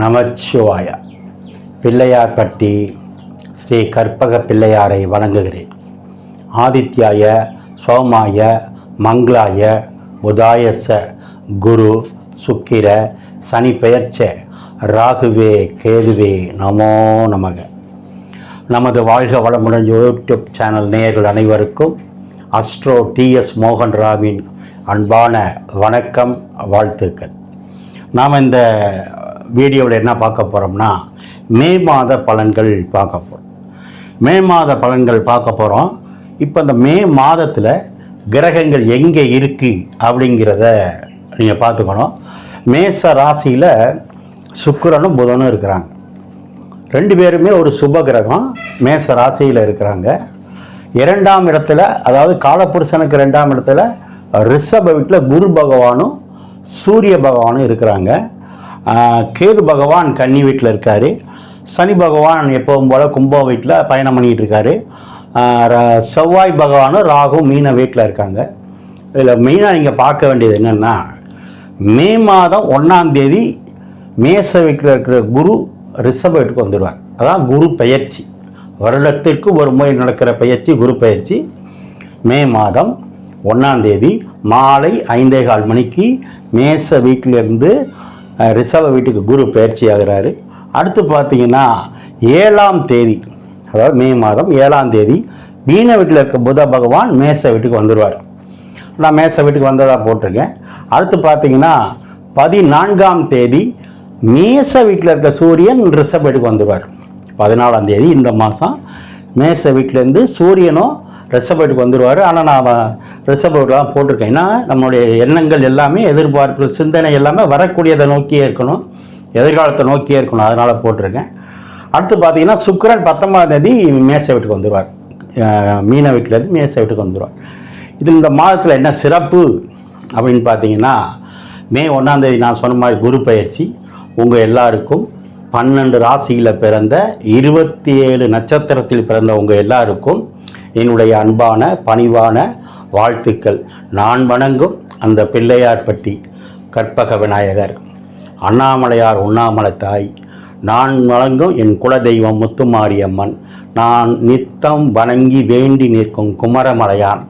நமச்சிவாய. பிள்ளையார்பட்டி ஸ்ரீ கற்பக பிள்ளையாரை வணங்குகிறேன். ஆதித்யாய சோமாய மங்களாய புதாயச குரு சுக்கிர சனி பெயர்ச்ச ராகுவே கேதுவே நமோ நமக. நமது வாழ்க வளமுடன் யூடியூப் சேனல் நேயர்கள் அனைவருக்கும் அஸ்ட்ரோ டிஎஸ் மோகன் ராவின் அன்பான வணக்கம் வாழ்த்துக்கள். நாம் இந்த வீடியோவில் என்ன பார்க்க போகிறோம்னா மே மாத பலன்கள் பார்க்க போகிறோம் மே மாத பலன்கள் பார்க்க போகிறோம் இப்போ இந்த மே மாதத்தில் கிரகங்கள் எங்கே இருக்குது அப்படிங்கிறத நீங்கள் பார்த்துக்கணும். மேச ராசியில் சுக்கிரனும் புதனும் இருக்கிறாங்க. ரெண்டு பேருமே ஒரு சுப கிரகம் மேச ராசியில் இருக்கிறாங்க. இரண்டாம் இடத்துல அதாவது காலப்புருஷனுக்கு ரெண்டாம் இடத்துல ரிஷப வீட்டில் குரு பகவானும் சூரிய பகவானும் இருக்கிறாங்க. கேது பகவான் கன்னி வீட்டில் இருக்கார். சனி பகவான் எப்பவும் போல் கும்பம் வீட்டில் பயணம் பண்ணிகிட்டு இருக்காரு. ர- செவ்வாய் பகவானும் ராகு மீன வீட்டில் இருக்காங்க. இதில் மெயினாக நீங்கள் பார்க்க வேண்டியது என்னென்னா மே மாதம் ஒன்றாம் தேதி மேச வீட்டில் இருக்கிற குரு ரிஷப வீட்டுக்கு வந்துடுவார் அதான் குரு பெயர்ச்சி. வருடத்திற்கு ஒரு முறை நடக்கிற பயிற்சி குரு பயிற்சி மே மாதம் ஒன்றாம் தேதி மாலை ஐந்தே கால் மணிக்கு மேச வீட்டிலிருந்து ரிஷப வீட்டுக்கு குரு பயிற்சி ஆகிறாரு. அடுத்து பார்த்தீங்கன்னா ஏழாம் தேதி அதாவது மே மாதம் ஏழாம் தேதி மீன வீட்டில் இருக்க புத பகவான் மேச வீட்டுக்கு வந்துடுவார் நான் மேச வீட்டுக்கு வந்ததாக போட்டிருக்கேன். அடுத்து பார்த்தீங்கன்னா பதினான்காம் தேதி மேச வீட்டில் இருக்க சூரியன் ரிஷப வீட்டுக்கு வந்துடுவார் பதினாலாம் தேதி இந்த மாதம் மேச வீட்டிலேருந்து சூரியனும் ரிஷப வீட்டுக்கு வந்துடுவார் ஆனால் நான் ரிஷப வீட்டில் போட்டிருக்கேன். ஏன்னா நம்மளுடைய எண்ணங்கள் எல்லாமே எதிர்பார்ப்பு சிந்தனை எல்லாமே வரக்கூடியதை நோக்கியே இருக்கணும். எதிர்காலத்தை நோக்கியே இருக்கணும். அதனால் போட்டிருக்கேன். அடுத்து பார்த்தீங்கன்னா சுக்கரன் பத்தொன்பதாம் தேதி மேச வீட்டுக்கு வந்துடுவார் மீன வீட்டிலேருந்து மேச வீட்டுக்கு வந்துடுவார் இது இந்த மாதத்தில் என்ன சிறப்பு அப்படின்னு பார்த்தீங்கன்னா மே ஒன்றாந்தேதி நான் சொன்ன மாதிரி குரு பயிற்சி உங்கள் எல்லாருக்கும். பன்னெண்டு ராசியில் பிறந்த இருபத்தி ஏழு நட்சத்திரத்தில் பிறந்த உங்கள் எல்லாருக்கும் என்னுடைய அன்பான பணிவான வாழ்த்துக்கள். நான் வணங்கும் அந்த பிள்ளையார்பட்டி கற்பக விநாயகர் அண்ணாமலையார் உண்ணாமலை தாய். நான் வணங்கும் என் குலதெய்வம் முத்துமாரியம்மன். நான் நித்தம் வணங்கி வேண்டி நிற்கும் குமரமலையான்.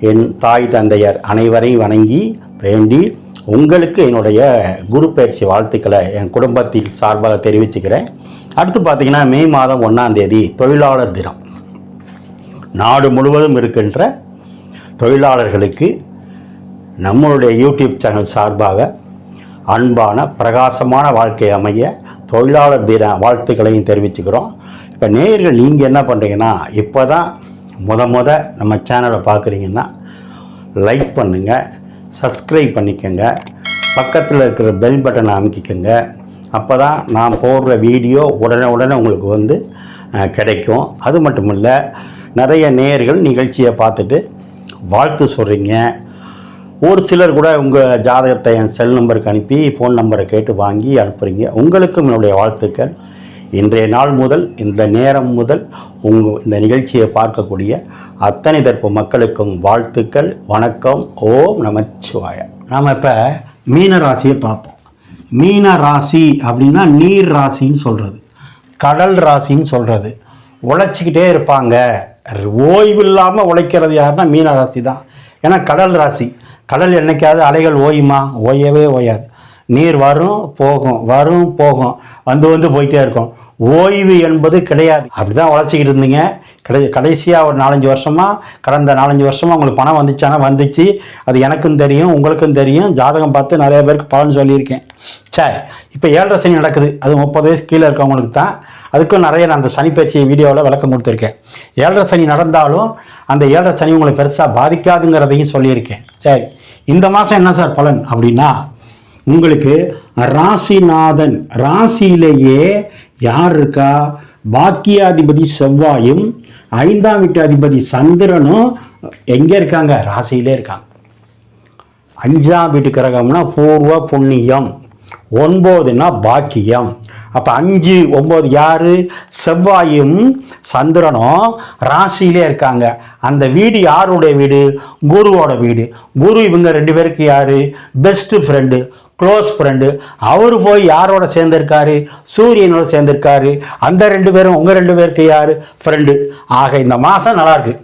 என் தாய் தந்தையர் அனைவரையும் வணங்கி வேண்டி உங்களுக்கு என்னுடைய குரு பயிற்சி வாழ்த்துக்களை என் குடும்பத்தில் சார்பாக தெரிவிச்சுக்கிறேன். அடுத்து பார்த்தீங்கன்னா மே மாதம் ஒன்றாம் தேதி தொழிலாளர் தினம். நாடு முழுவதும் இருக்கின்ற தொழிலாளர்களுக்கு நம்மளுடைய யூடியூப் சேனல் சார்பாக அன்பான பிரகாசமான வாழ்க்கை அமைய தொழிலாளர் தின வாழ்த்துக்களையும் தெரிவிச்சுக்கிறோம். இப்போ நேயர்கள் நீங்கள் என்ன பண்ணுறீங்கன்னா இப்போ தான் முத முத நம்ம சேனலை பார்க்குறீங்கன்னா லைக் பண்ணுங்கள் சப்ஸ்கிரைப் பண்ணிக்கோங்க பக்கத்தில் இருக்கிற பெல் பட்டனை அமைக்கிக்கோங்க. அப்போ தான் நான் போடுற வீடியோ உடனே உடனே உங்களுக்கு வந்து கிடைக்கும். அது மட்டும் இல்லை நிறைய நேயர்கள் நிகழ்ச்சியை பார்த்துட்டு வாழ்த்து சொல்கிறீங்க ஒரு சிலர் கூட உங்கள் ஜாதகத்தை என் செல் நம்பருக்கு அனுப்பி ஃபோன் நம்பரை கேட்டு வாங்கி அனுப்புகிறீங்க உங்களுக்கும் என்னுடைய வாழ்த்துக்கள். இன்றைய நாள் முதல் இந்த நேரம் முதல் உங்கள் இந்த நிகழ்ச்சியை பார்க்கக்கூடிய அத்தனை தரப்பு மக்களுக்கும் வாழ்த்துக்கள் வணக்கம் ஓம் நமச்சிவாய. நாம் இப்போ மீன ராசியை பார்ப்போம். மீன ராசி அப்படின்னா நீர் ராசின்னு சொல்கிறது கடல் ராசின்னு சொல்கிறது உழைச்சிக்கிட்டே இருப்பாங்க. ஓய்வு இல்லாமல் உழைக்கிறது யாருன்னா மீன ராசி தான். ஏன்னா கடல் ராசி. கடல் என்றைக்காவது அலைகள் ஓயுமா? ஓயவே ஓயாது. நீர் வரும் போகும். வரும் போகும். வந்து வந்து போயிட்டே இருக்கும். ஓய்வு என்பது கிடையாது. அப்படி தான் உழைச்சிக்கிட்டு இருந்தீங்க. கடை கடைசியாக ஒரு நாலஞ்சு வருஷமாக கடந்த நாலஞ்சு வருஷமாக உங்களுக்கு பணம் வந்துச்சானா வந்துச்சு. அது எனக்கும் தெரியும் உங்களுக்கும் தெரியும். ஜாதகம் பார்த்து நிறைய பேருக்கு பலன் சொல்லியிருக்கேன். சரி இப்போ ஏழரை சனி நடக்குது. அது முப்பது வயசு கீழே இருக்கவங்களுக்கு தான். அதுக்கும் நிறைய நான் அந்த சனி பயிற்சி வீடியோவில் விளக்கம் கொடுத்துருக்கேன். ஏழரை சனி நடந்தாலும் அந்த ஏழரை சனி உங்களை பெருசாக பாதிக்காதுங்கிறதையும் சொல்லியிருக்கேன். சரி இந்த மாதம் என்ன சார் பலன் அப்படின்னா உங்களுக்கு ராசிநாதன் ராசியிலேயே யார் இருக்கா? பாக்கியாதிபதி செவ்வாயும் ஐந்தாம் வீட்டு அதிபதி சந்திரனும் எங்கே இருக்காங்க? ராசியிலே இருக்காங்க. அஞ்சாம் வீட்டு கிரகம்னா பூர்வ புண்ணியம் ஒன்பதுன்னா பாக்கியம் அப்போ அஞ்சு ஒம்பது யாரு செவ்வாயும் சந்திரனும் ராசியிலே இருக்காங்க. அந்த வீடு யாருடைய வீடு? குருவோட வீடு. குரு இவங்க ரெண்டு பேருக்கு யாரு? பெஸ்ட்டு ஃப்ரெண்டு க்ளோஸ் ஃப்ரெண்டு அவர் போய் யாரோட சேர்ந்திருக்காரு? சூரியனோட சேர்ந்திருக்காரு. அந்த ரெண்டு பேரும் உங்கள் ரெண்டு பேருக்கு யார்? ஃப்ரெண்டு ஆக இந்த மாதம் நல்லாயிருக்கு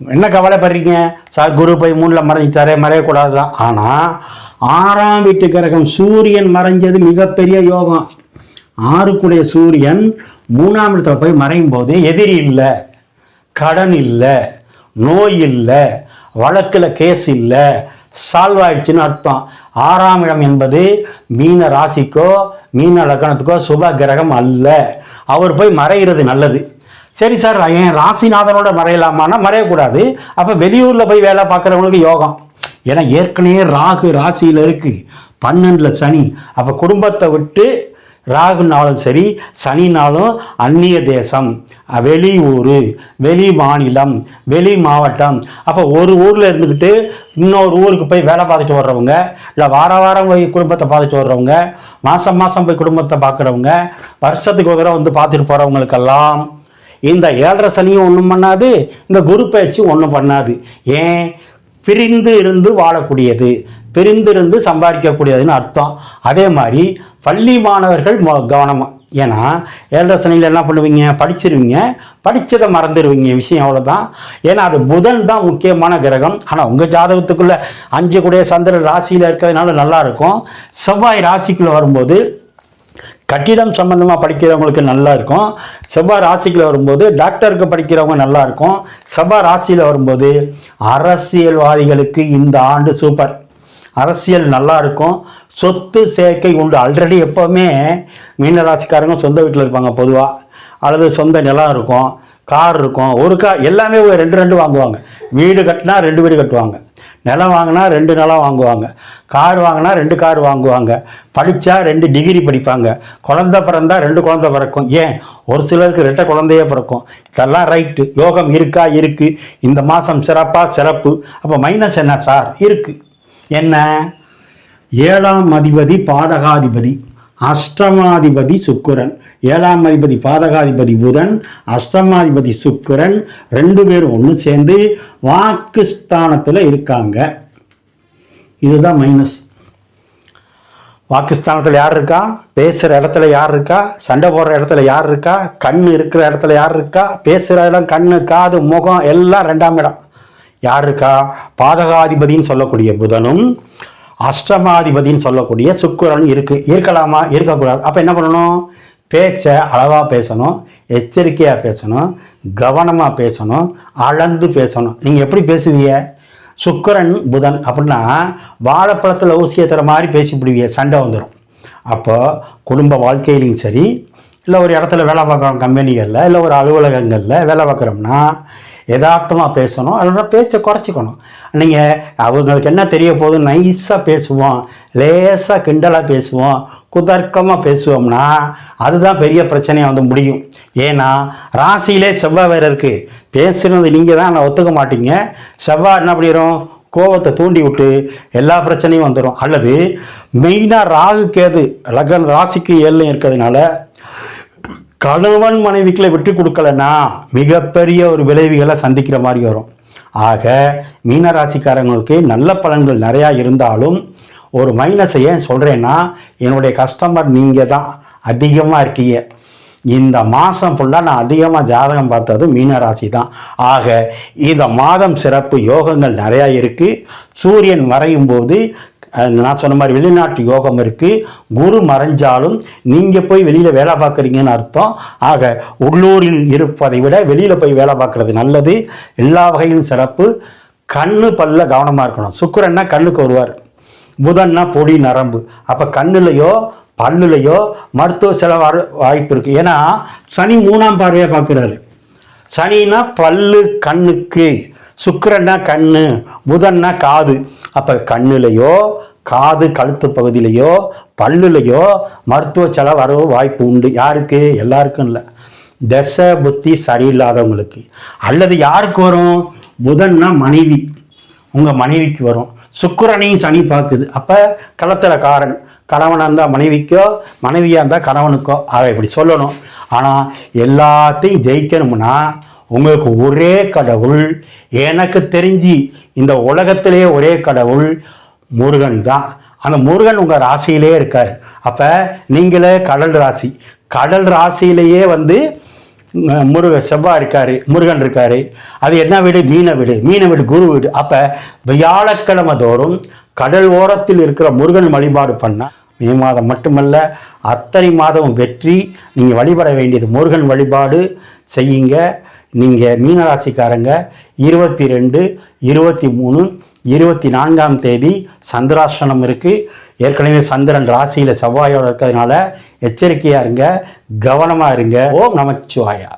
என்ன கவலைப்படுறீங்க? சார் குரு போய் மூணில் மறைஞ்சிட்டாரே மறையக்கூடாது தான் ஆனால் ஆறாம் வீட்டு கிரகம் சூரியன் மறைஞ்சது மிகப்பெரிய யோகம். ஆறுக்குடைய சூரியன் மூணாம் இடத்துல போய் மறையும் போது எதிரி இல்லை கடன் இல்லை நோய் இல்லை வழக்கில் கேஸ் இல்லை சால்வ் ஆயிடுச்சுன்னு அர்த்தம். ஆறாம் இடம் என்பது மீன ராசிக்கோ மீன லக்கணத்துக்கோ சுப கிரகம் அல்ல. அவர் போய் மறைகிறது நல்லது. சரி சார் என் ராசிநாதனோட மறையலாமான்னா மறையக்கூடாது. அப்போ வெளியூரில் போய் வேலை பார்க்குறவங்களுக்கு யோகம். ஏன்னா ஏற்கனவே ராகு ராசியில் இருக்குது பன்னெண்டில் சனி. அப்போ குடும்பத்தை விட்டு ராகுனாலும் சரி சனினாலும் அந்நிய தேசம் வெளி வெளியூர் வெளி மாநிலம் வெளி மாவட்டம். அப்போ ஒரு ஊரில் இருந்துக்கிட்டு இன்னொரு ஊருக்கு போய் வேலை பார்த்துட்டு வர்றவங்க இல்லை வார வாரம் போய் குடும்பத்தை பார்த்துட்டு வர்றவங்க மாதம் மாதம் போய் குடும்பத்தை பார்க்குறவங்க வருஷத்துக்கு ஒரு தடவை வந்து பார்த்துட்டு போகிறவங்களுக்கெல்லாம் இந்த ஏழரை சனியும் ஒன்றும் பண்ணாது இந்த குரு பயிற்சி ஒன்றும் பண்ணாது. ஏன்? பிரிந்து இருந்து வாழக்கூடியது. பிரிந்து இருந்து சம்பாதிக்கக்கூடியதுன்னு அர்த்தம். அதே மாதிரி பள்ளி மாணவர்கள் மொ- ஏன்னா ஏழரை சனியில் என்ன பண்ணுவீங்க? படிச்சிருவீங்க. படித்ததை மறந்துடுவீங்க விஷயம் அவ்வளோதான் ஏன்னா அது புதன் தான் முக்கியமான கிரகம். ஆனால் உங்கள் ஜாதகத்துக்குள்ளே அஞ்சு கூடிய சந்திரன் ராசியில் இருக்கிறதுனால நல்லாயிருக்கும் செவ்வாய் ராசிக்குள்ளே வரும்போது கட்டிடம் சம்மந்தமாக படிக்கிறவங்களுக்கு நல்லா இருக்கும். செவ்வாய் ராசிக்கில் வரும்போது டாக்டருக்கு படிக்கிறவங்க நல்லா இருக்கும். செவ்வாய் ராசியில் வரும்போது அரசியல்வாதிகளுக்கு இந்த ஆண்டு சூப்பர். அரசியல் நல்லா இருக்கும். சொத்து சேர்க்கை உண்டு. ஆல்ரெடி எப்போவுமே மீனராசிக்காரங்க சொந்த வீட்டில் இருப்பாங்க பொதுவாக அல்லது சொந்த நிலம் இருக்கும் கார் இருக்கும். ஒரு கார் எல்லாமே ரெண்டு ரெண்டு வாங்குவாங்க. வீடு கட்டினா ரெண்டு வீடு கட்டுவாங்க. நிலம் வாங்கினா ரெண்டு நிலம் வாங்குவாங்க. கார் வாங்கினா ரெண்டு கார் வாங்குவாங்க. படித்தா ரெண்டு டிகிரி படிப்பாங்க. குழந்த பிறந்தா ரெண்டு குழந்த பிறக்கும். ஏன்? ஒரு சிலருக்கு ரெட்டை குழந்தையே பிறக்கும். இதெல்லாம் ரைட்டு யோகம் இருக்கா? இருக்கு. இந்த மாதம் சிறப்பாக சிறப்பு. அப்போ மைனஸ் என்ன சார்? இருக்குது என்ன? ஏழாம் அதிபதி பாதகாதிபதி அஷ்டமாதிபதி சுக்கிரன். ஏழாம் அதிபதி பாதகாதிபதி புதன் அஷ்டமாதிபதி சுக்கிரன். ரெண்டு பேரும் ஒன்று சேர்ந்து வாக்குஸ்தானத்தில் இருக்காங்க. இதுதான் மைனஸ் வாக்குஸ்தானத்தில் யார் இருக்கா? பேசுகிற இடத்துல யார் இருக்கா? சண்டை போடுற இடத்துல யார் இருக்கா? கண் இருக்கிற இடத்துல யார் இருக்கா? பேசுகிற இடம் கண் காது முகம் எல்லாம் ரெண்டாம் இடம். யார் இருக்கா பாதகாதிபதின்னு சொல்லக்கூடிய புதனும் அஷ்டமாதிபதின்னு சொல்லக்கூடிய சுக்கரன் இருக்கு. இருக்கலாமா? இருக்கக்கூடாது. அப்போ என்ன பண்ணணும்? பேச்சை அளவாக பேசணும் எச்சரிக்கையாக பேசணும் கவனமாக பேசணும் அளந்து பேசணும். நீங்கள் எப்படி பேசுவீங்க? சுக்கரன் புதன் அப்படின்னா வாழைப்பழத்தில் ஊசியை தர மாதிரி பேசிப்பிடுவீங்க. சண்டை வந்துடும் அப்போ குடும்ப வாழ்க்கையிலையும் சரி இல்லை ஒரு இடத்துல வேலை பார்க்குறோம் கம்பெனிகளில் இல்லை ஒரு அலுவலகங்களில் வேலை பார்க்குறோம்னா யதார்த்தமாக பேசணும். அதோட பேச்சை குறைச்சிக்கணும். நீங்கள் அவங்களுக்கு என்ன தெரிய போதும் நைஸாக பேசுவோம். லேசாக கிண்டலாக பேசுவோம். குதர்க்கமாக பேசுவோம்னா அதுதான் பெரிய பிரச்சனையாக வந்து முடியும். ஏன்னா ராசியிலே செவ்வாய் வேறு இருக்குது பேசுனது நீங்கள் தான் நான் ஒத்துக்க மாட்டீங்க. செவ்வாய் என்ன பண்ணிடும் கோவத்தை தூண்டி விட்டு எல்லா பிரச்சனையும் வந்துடும் அல்லது மெயினாக ராகு கேது லக்ன ராசிக்கு ஏழுலையும் இருக்கிறதுனால கணவன் மனைவிக்களை விட்டு கொடுக்கலன்னா மிகப்பெரிய ஒரு விளைவுகளை சந்திக்கிற மாதிரி வரும். ஆக மீனராசிக்காரங்களுக்கு நல்ல பலன்கள் நிறையா இருந்தாலும் ஒரு மைனஸை ஏன் சொல்கிறேன்னா என்னுடைய கஸ்டமர் நீங்கள் தான் அதிகமாக இருக்கீங்க. இந்த மாதம் ஃபுல்லாக நான் அதிகமாக ஜாதகம் பார்த்தது மீனராசி தான். ஆக இந்த மாதம் சிறப்பு யோகங்கள் நிறையா இருக்குது சூரியன் வரையும் போது நான் சொன்ன மாதிரி வெளிநாட்டு யோகம் இருக்குது குரு மறைஞ்சாலும் நீங்கள் போய் வெளியில் வேலை பார்க்குறீங்கன்னு அர்த்தம். ஆக உள்ளூரில் இருப்பதை விட வெளியில் போய் வேலை பார்க்குறது நல்லது. எல்லா வகையிலும் சிறப்பு. கண்ணு பல்ல கவனமாக இருக்கணும். சுக்கரன்னா கண்ணுக்கு வருவார். புதன்னா பொடி நரம்பு. அப்போ கண்ணுலையோ பல்லுலையோ மருத்துவ செலவு வாய்ப்பு இருக்குது ஏன்னா சனி மூணாம் பார்வையாக பார்க்குறாரு. சனின்னா பல்லு கண்ணுக்கு. சுக்கரன்னா கண்ணு. புதன்னா காது. அப்போ கண்ணுலையோ காது கழுத்து பகுதியிலையோ பல்லுலையோ மருத்துவ செலவு வர வாய்ப்பு உண்டு. யாருக்கு? எல்லாருக்கும் இல்லை. தசை புத்தி சரியில்லாதவங்களுக்கு. அல்லது யாருக்கு வரும்? புதன்னா மனைவி. உங்கள் மனைவிக்கு வரும். சுக்கரனையும் சனி பார்க்குது. அப்போ களத்திரக்காரன். கணவனாக இருந்தால் மனைவிக்கோ மனைவியாக இருந்தால் கணவனுக்கோ. அதை இப்படி சொல்லணும். ஆனால் எல்லாத்தையும் ஜெயிக்கணும்னா உங்களுக்கு ஒரே கடவுள் எனக்கு தெரிஞ்சு இந்த உலகத்திலே ஒரே கடவுள் முருகன் தான். அந்த முருகன் உங்கள் ராசியிலே இருக்கார். அப்போ நீங்களே கடல் ராசி. கடல் ராசியிலேயே வந்து முருக செவ்வாய் இருக்காரு முருகன் இருக்காரு. அது என்ன வீடு? மீன வீடு. மீன வீடு குரு வீடு. அப்போ வியாழக்கிழமை தோறும் கடல் ஓரத்தில் இருக்கிற முருகன் வழிபாடு பண்ணால் மே மாதம் மட்டுமல்ல அத்தனை மாதம் வெற்றி. நீங்கள் வழிபட வேண்டியது முருகன் வழிபாடு செய்யுங்க. நீங்கள் மீனராசிக்காரங்க இருபத்தி ரெண்டு இருபத்தி மூணு இருபத்தி நான்காம் தேதி சந்திராசனம் இருக்குது ஏற்கனவே சந்திரன் ராசியில் செவ்வாயோடு இருக்கிறதுனால எச்சரிக்கையாக இருங்க கவனமாக இருங்க. ஓம் நமச்சிவாயா.